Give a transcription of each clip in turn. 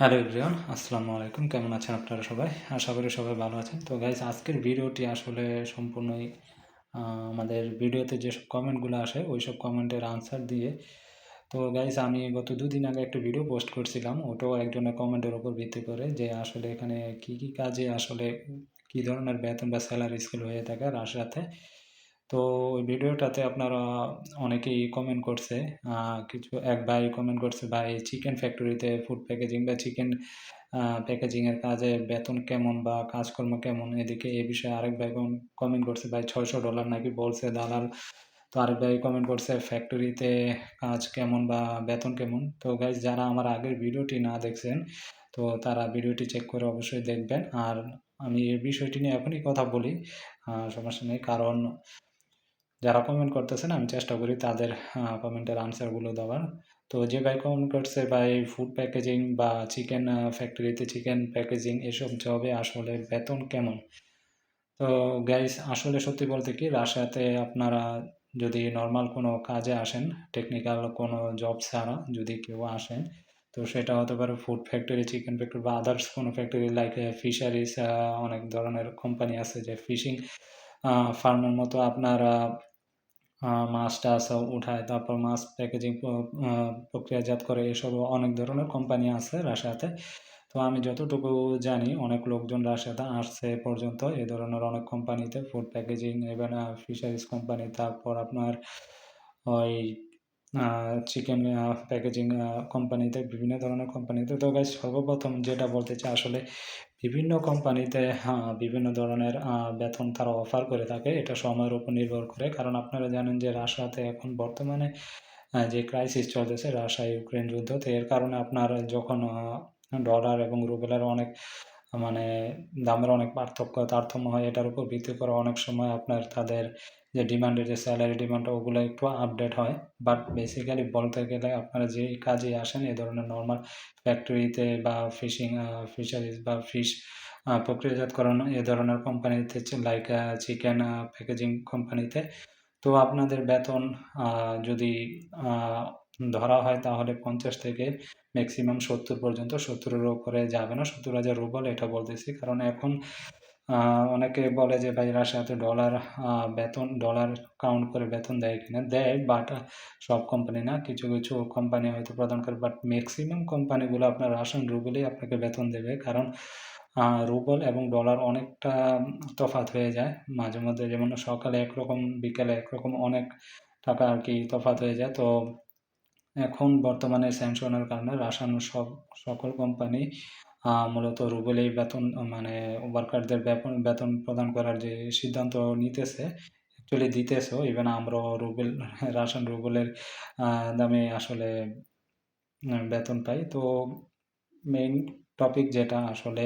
Hello everyone আসসালামু আলাইকুম। কেমন আছেন আপনারা সবাই? আশা করি সবাই ভালো আছেন। তো গাইজ আজকের ভিডিওটি আসলে সম্পূর্ণই আমাদের ভিডিওতে যেসব কমেন্টগুলো আসে ওই সব কমেন্টের আনসার দিয়ে। তো গাইজ আমি গত দুদিন আগে একটা ভিডিও পোস্ট করছিলাম। ওটাও একজনের কমেন্টের ওপর ভিত্তি করে যে আসলে এখানে কি কি কাজে আসলে কি ধরনের বেতন বা স্যালারি স্কেল হয়ে থাকে আর রাশিয়াতে তো ওই ভিডিওটাতে আপনারা অনেকেই কমেন্ট করছে কিছু এক ভাই কমেন্ট করছে, ভাই চিকেন ফ্যাক্টরিতে ফুড প্যাকেজিং বা চিকেন প্যাকেজিংয়ের কাজে বেতন কেমন বা কাজকর্ম কেমন? এদিকে এ বিষয়ে আরেক ভাই কমেন্ট করছে, ভাই, ছয়শো ডলার নাকি বলছে দালাল? তো আরেক ভাই কমেন্ট করছে ফ্যাক্টরিতে কাজ কেমন বা বেতন কেমন? তো গাইজ যারা আমার আগের ভিডিওটি না দেখছেন, তো তারা ভিডিওটি চেক করে অবশ্যই দেখবেন। আর আমি এই বিষয়টি নিয়ে এখনই কথা বলি সমস্যা নেই। কারণ যারা কমেন্ট করতেছেন, আমি চেষ্টা করি তাদের কমেন্টের আনসারগুলো দেওয়ার। তো যে ভাই কমেন্ট করছে ভাই ফুড প্যাকেজিং বা চিকেন ফ্যাক্টরিতে চিকেন প্যাকেজিং এসব জবে আসলে বেতন কেমন? তো গাইস আসলে সত্যি বলতে কি, রাশিয়াতে আপনারা যদি নর্মাল কোনো কাজে আসেন টেকনিক্যাল কোনো জব ছাড়া যদি কেউ আসেন, তো সেটা হতে পারে ফুড ফ্যাক্টরি চিকেন ফ্যাক্টরি বা আদার্স কোনো ফ্যাক্টরি লাইক ফিশারিজ অনেক ধরনের কোম্পানি আছে যে ফিশিং ফার্মের মতো আপনারা মাছ টাছ উঠায়, তারপর মাছ প্যাকেজিং প্রক্রিয়াজাত করে এসব অনেক ধরনের কোম্পানি আছে রাশিয়াতে। তো আমি যতটুকু জানি, অনেক লোকজন রাশিয়াতে আসছে পর্যন্ত, এ ধরনের অনেক কোম্পানিতে food packaging even fisheries company তারপর আপনার ওই চিকেন প্যাকেজিং কোম্পানিতে বিভিন্ন ধরনের কোম্পানিতে তো গাইজ সর্বপ্রথম যেটা বলতে চাই, আসলে বিভিন্ন কোম্পানিতে হ্যাঁ, বিভিন্ন ধরনের বেতন তারা অফার করে থাকে। এটা সময়ের উপর নির্ভর করে। কারণ আপনারা জানেন যে রাশিয়াতে এখন বর্তমানে যে ক্রাইসিস চলতেছে রাশিয়া ইউক্রেন যুদ্ধ তো এর কারণে আপনার যখন ডলার এবং রুবেলের অনেক মানে দামের অনেক পার্থক্য তারতম্য হয় এটার উপর ভিত্তি করে অনেক সময় আপনার তাদের যে ডিমান্ডের যে স্যালারি ডিমান্ড ওগুলো একটু আপডেট হয়। বাট বেসিক্যালি বলতে গেলে আপনারা যেই কাজে আসেন এ ধরনের নর্মাল ফ্যাক্টরিতে বা ফিশিং ফিশারিজ বা ফিশ প্রক্রিয়াজাতকরণ এ ধরনের কোম্পানিতে লাইক চিকেন প্যাকেজিং কোম্পানিতে তো। আপনাদের বেতন যদি ধরা হয় তাহলে পঞ্চাশ থেকে ম্যাক্সিমাম সত্তর পর্যন্ত সত্তরের উপরে যাবে না। সত্তর হাজার রুবল এটা বলতেছি। কারণ এখন অনেকে বলে যে, ভাই রাশিয়াতে ডলার বেতন ডলার কাউন্ট করে বেতন দেয় কিনা দেয় বাট সব কোম্পানি না, কিছু কিছু কোম্পানি হয়তো প্রদান করে বাট ম্যাক্সিমাম কোম্পানিগুলো আপনার রাশিয়ান রুবেলেই আপনাকে বেতন দেবে, কারণ রুবল এবং ডলার অনেকটা তফাৎ হয়ে যায়। মাঝে মধ্যে যেমন সকালে একরকম, বিকেলে একরকম অনেক টাকা আর কি তফাত হয়ে যায়। তো এখন বর্তমানে স্যাংশনের কারণে রাশিয়ান সব, সকল কোম্পানি মূলত রুবেল এই বেতন মানে ওয়ার্কারদের বেতন বেতন প্রদান করার যে সিদ্ধান্ত নিতেছে অ্যাকচুয়ালি দিতেছেও ইভেন আমরাও রুবেল, রাশন রুবেলের দামে আসলে বেতন পাই। তো মেইন টপিক যেটা আসলে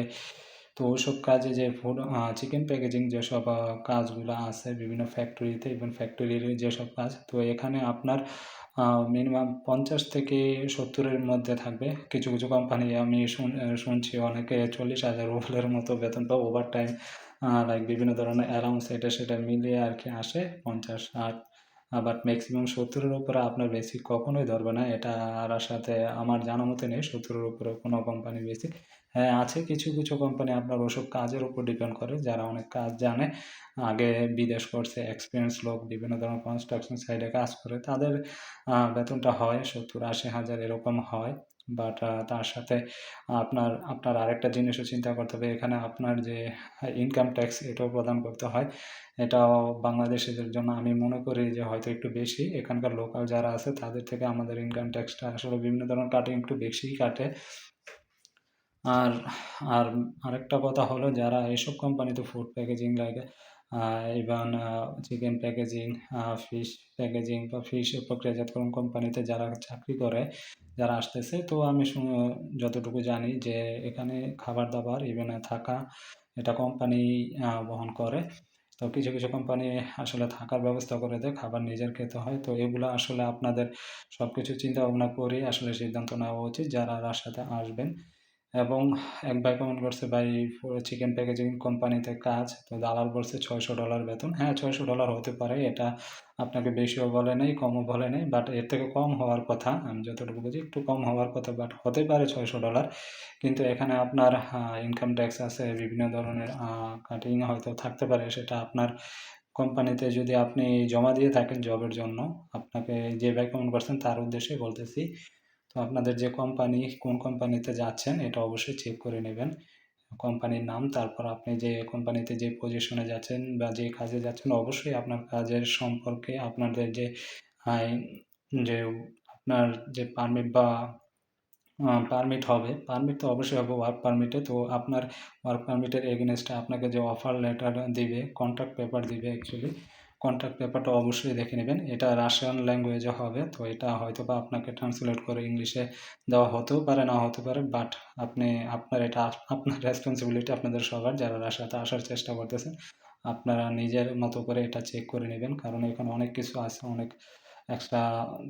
তো ওইসব কাজে যে ফুড চিকেন প্যাকেজিং যেসব কাজগুলো আছে বিভিন্ন ফ্যাক্টরিতে ইভেন ফ্যাক্টরির যেসব কাজ, তো এখানে আপনার মিনিমাম পঞ্চাশ থেকে সত্তরের মধ্যে থাকবে। কিছু কিছু কোম্পানি আমি শুন শুনছি অনেকে চল্লিশ হাজার রুবেলের মতো বেতন পায় ওভার টাইম লাইক বিভিন্ন ধরনের অ্যালাউন্স এটা, সেটা মিলিয়ে আর কি আসে পঞ্চাশ, ষাট। বাট ম্যাক্সিমাম সত্তরের উপরে আপনার বেশি কখনোই ধরবে না। এটা আর সাথে আমার জানা মতে নেই সত্তরের উপরে কোনো কোম্পানি বেশি। হ্যাঁ আছে কিছু কিছু কোম্পানি আপনার ওসব কাজের উপর ডিপেন্ড করে, যারা অনেক কাজ জানে। আগে বিদেশ করছে এক্সপিরিয়েন্স লোক, বিভিন্ন ধরনের কনস্ট্রাকশন সাইডে কাজ করে। তাদের বেতনটা হয় সত্তর আশি হাজার এরকম হয়। বাট তার সাথে আপনার আপনার আরেকটা জিনিসও চিন্তা করতে হবে। এখানে আপনার যে ইনকাম ট্যাক্স এটাও প্রদান করতে হয়। এটাও বাংলাদেশিদের জন্য আমি মনে করি যে হয়তো একটু বেশি। এখানকার লোকাল যারা আছে, তাদের থেকে আমাদের ইনকাম ট্যাক্সটা আসলে বিভিন্ন ধরনের কাটে, একটু বেশিই কাটে। আর আর আরেকটা কথা হলো যারা এইসব কোম্পানিতে ফুড প্যাকেজিং লাগে even chicken packaging fish packaging বা ফিশ প্রক্রিয়াজাতকরণ কোম্পানিতে যারা চাকরি করে, যারা আসতেছে, তো আমি যতটুকু জানি যে এখানে খাবার দাবার ইভেন থাকা, এটা কোম্পানি বহন করে। তো কিছু কিছু কোম্পানি আসলে থাকার ব্যবস্থা করে দেয়, খাবার নিজের খেতে হয়। তো এগুলো আসলে আপনাদের সব কিছু চিন্তা ভাবনা করে আসলে সিদ্ধান্ত নেওয়া উচিত যারা রাস্তাতে আসবেন। এবং এক ভাই কমেন্ট করছে, ভাই চিকেন প্যাকেজিং কোম্পানিতে কাজ, তো দালাল বলছে ছয়শো ডলার বেতন। হ্যাঁ ছয়শো ডলার হতে পারে, এটা আপনাকে বেশিও বলে নেই, কমও বলে নেই বাট এর থেকে কম হওয়ার কথা, আমি যতটুকু বুঝি, একটু কম হওয়ার কথা বাট হতে পারে ছয়শো ডলার কিন্তু এখানে আপনার ইনকাম ট্যাক্স আছে, বিভিন্ন ধরনের কাটিং হয়তো থাকতে পারে, সেটা আপনার কোম্পানিতে যদি আপনি জমা দিয়ে থাকেন জবের জন্য, আপনাকে যে ভাই কমেন্ট করছেন, তার উদ্দেশ্যে বলতেছি তো আপনাদের যে কোম্পানি কোন কোম্পানিতে যাচ্ছেন এটা অবশ্যই চেক করে নেবেন। কোম্পানির নাম, তারপর আপনি যে কোম্পানিতে যে পজিশনে যাচ্ছেন বা যে কাজে যাচ্ছেন, অবশ্যই আপনার কাজের সম্পর্কে আপনাদের যে যে আপনার যে পারমিট বা পারমিট হবে পারমিট তো অবশ্যই হবে ওয়ার্ক পারমিটে তো আপনার ওয়ার্ক পারমিটের এগেনস্টে আপনাকে যে অফার লেটার দিবে কন্ট্রাক্ট পেপার দিবে অ্যাকচুয়ালি কন্ট্রাক্ট পেপারটা অবশ্যই দেখে নেবেন। এটা রাশিয়ান ল্যাঙ্গুয়েজে হবে, তো এটা হয়তো বা আপনাকে ট্রান্সলেট করে ইংলিশে দেওয়া হতেও পারে, না হতে পারে বাট আপনি, আপনার এটা, আপনার রেসপন্সিবিলিটি আপনাদের সবার, যারা রাশিয়াতে আসার চেষ্টা করতেছেন আপনারা নিজের মতো করে এটা চেক করে নেবেন, কারণ এখানে অনেক কিছু আছে, অনেক এক্সট্রা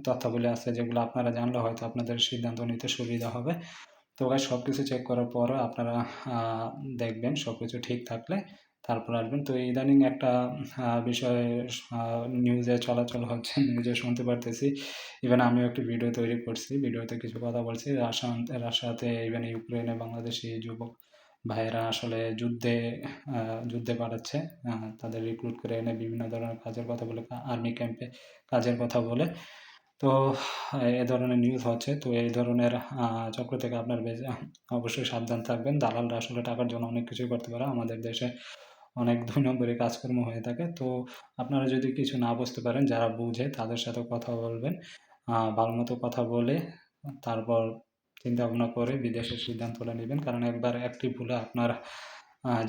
তথ্যগুলি আছে, যেগুলো আপনারা জানলে হয়তো আপনাদের সিদ্ধান্ত নিতে সুবিধা হবে। তো সব কিছু চেক করার পর আপনারা দেখবেন সব কিছু ঠিক থাকলে তারপর আসবেন। তো ইদানিং একটা বিষয় নিউজে চলাচল হচ্ছে নিউজে শুনতে পারতেছি। ইভেন আমিও একটি ভিডিও তৈরি করছি। ভিডিওতে কিছু কথা বলছি। রাশিয়া রাশিয়াতে ইভেন ইউক্রেনে, বাংলাদেশি যুবক ভাইয়েরা আসলে যুদ্ধে যুদ্ধে পাঠাচ্ছে তাদের রিক্রুট করে এনে বিভিন্ন ধরনের কাজের কথা বলে আর্মি ক্যাম্পে কাজের কথা বলে। তো এ ধরনের নিউজ হচ্ছে। তো এই ধরনের চক্র থেকে আপনার বেশ অবশ্যই সাবধান থাকবেন। দালালরা আসলে টাকার জন্য অনেক কিছুই করতে পারে। আমাদের দেশে অনেক দুই নম্বরে কাজকর্ম হয়ে থাকে। তো আপনারা যদি কিছু না বুঝতে পারেন, যারা বুঝে তাদের সাথে কথা বলবেন। ভালো মতো কথা বলে তারপর চিন্তা ভাবনা করে বিদেশের সিদ্ধান্ত সিদ্ধান্তটা নেবেন। কারণ একবার একটি ভুলে আপনার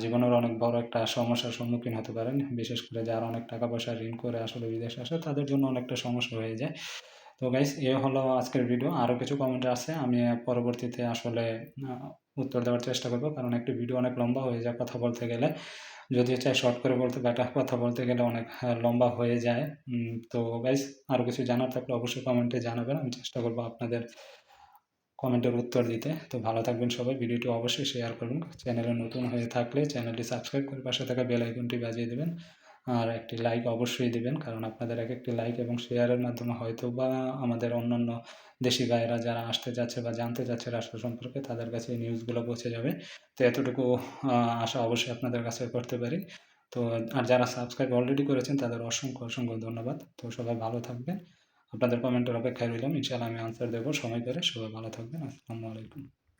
জীবনের অনেক বড় একটা সমস্যার সম্মুখীন হতে পারেন। বিশেষ করে যারা অনেক টাকা পয়সা ঋণ করে আসলে বিদেশে আসে, তাদের জন্য অনেকটা সমস্যা হয়ে যায়। তো গাইস এ হলো আজকের ভিডিও আরও কিছু কমেন্ট আছে, আমি পরবর্তীতে আসলে উত্তর দেওয়ার চেষ্টা করব। কারণ একটি ভিডিও অনেক লম্বা হয়ে যায় কথা বলতে গেলে। যদি চাই শর্ট করে বলতে বেটার কথা বলতে গেলে অনেক লম্বা হয়ে যায়। তো গাইস আরও কিছু জানার থাকলে অবশ্যই কমেন্টে জানাবেন। আমি চেষ্টা করব আপনাদের কমেন্টের উত্তর দিতে। তো ভালো থাকবেন সবাই। ভিডিওটি অবশ্যই শেয়ার করুন। চ্যানেলে নতুন হয়ে থাকলে চ্যানেলটি সাবস্ক্রাইব করে পাশে থাকা বেল আইকনটি বাজিয়ে দেবেন। আর একটি লাইক অবশ্যই দিবেন, কারণ আপনাদের এক একটি লাইক এবং শেয়ারের মাধ্যমে হয়তো বা আমাদের অন্যান্য দেশি ভাইয়েরা যারা আসতে যাচ্ছে বা জানতে যাচ্ছে রাষ্ট্র সম্পর্কে, তাদের কাছে এই নিউজগুলো পৌঁছে যাবে। তো এতটুকু আশা অবশ্যই আপনাদের কাছে করতে পারি। তো, আর যারা সাবস্ক্রাইব অলরেডি করেছেন, তাদের অসংখ্য অসংখ্য ধন্যবাদ। তো সবাই ভালো থাকবেন। আপনাদের কমেন্টের অপেক্ষায় রইলাম। ইনশাআল্লাহ আমি আনসার দেবো সময় করে সবাই ভালো থাকবেন। আসসালামু আলাইকুম।